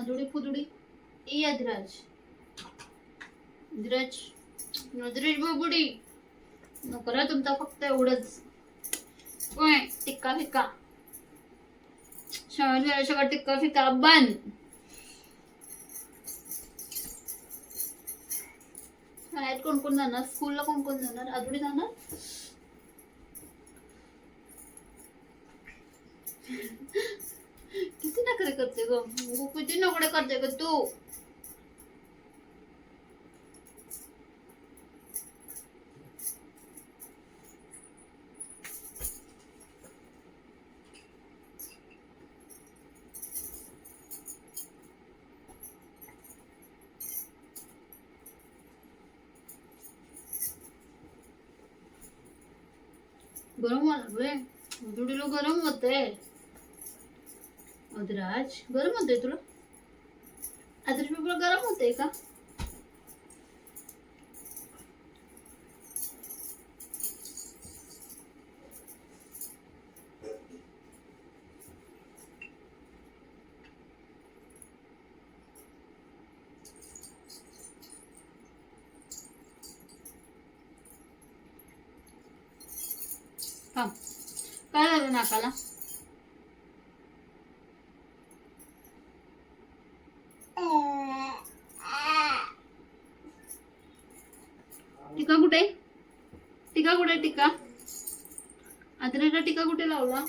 आदुडी फुदुडी. ए अधराज अधराज अधराज बाबुडी. नको रे तुमचा फक्त एवढंच. ओय टिक्का फिक्का. शाळेत वेळेला टिक्का फिक्का. बंद. शाळेत कोण कोण जाणार? स्कूलला कोण कोण जाणार? आदुडी जाणार? किती नखरे करते ग? किती नकडे करते ग तू. गरम वाला व्हायला जुडीला गरम होते अधराज गरम होते तुला अधराज पेपर गरम होते का काय नाकाला टिका कुठे? टिका कुठे टिका? आदरेला टिका कुठे लावला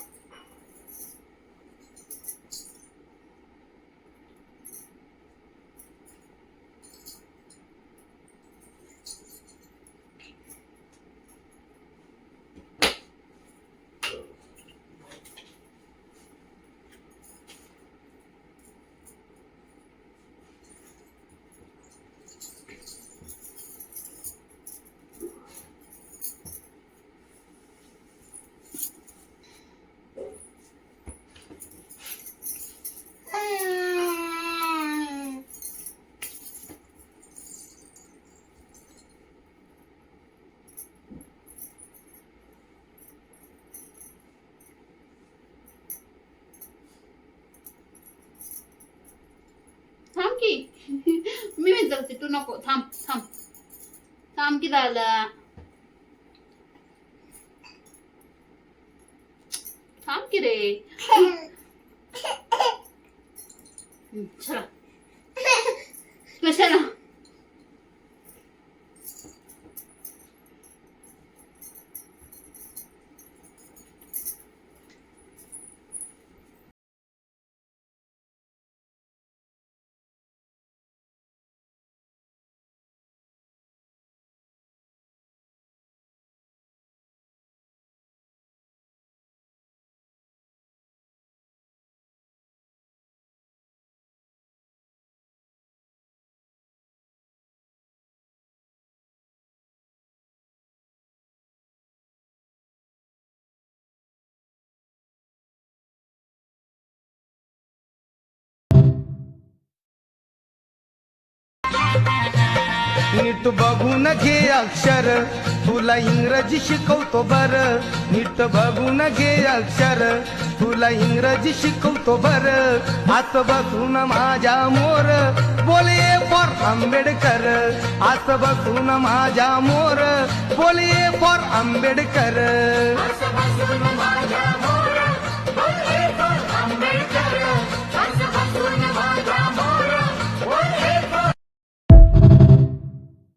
थांब की मी विचारते तू नको थांब थांब. थांब की झालं? थांब की रे. चला. कशाला? नीट बघून घे अक्षर. तुला इंग्रजी शिकवतो बर. नीट बघून घे अक्षर. तुला इंग्रजी शिकवतो बर. आत बघून माझ्या मोर. बोले फॉर आंबेडकर. आत बघून माझ्या मोर. बोले फॉर आंबेडकर. माझ्या मोर.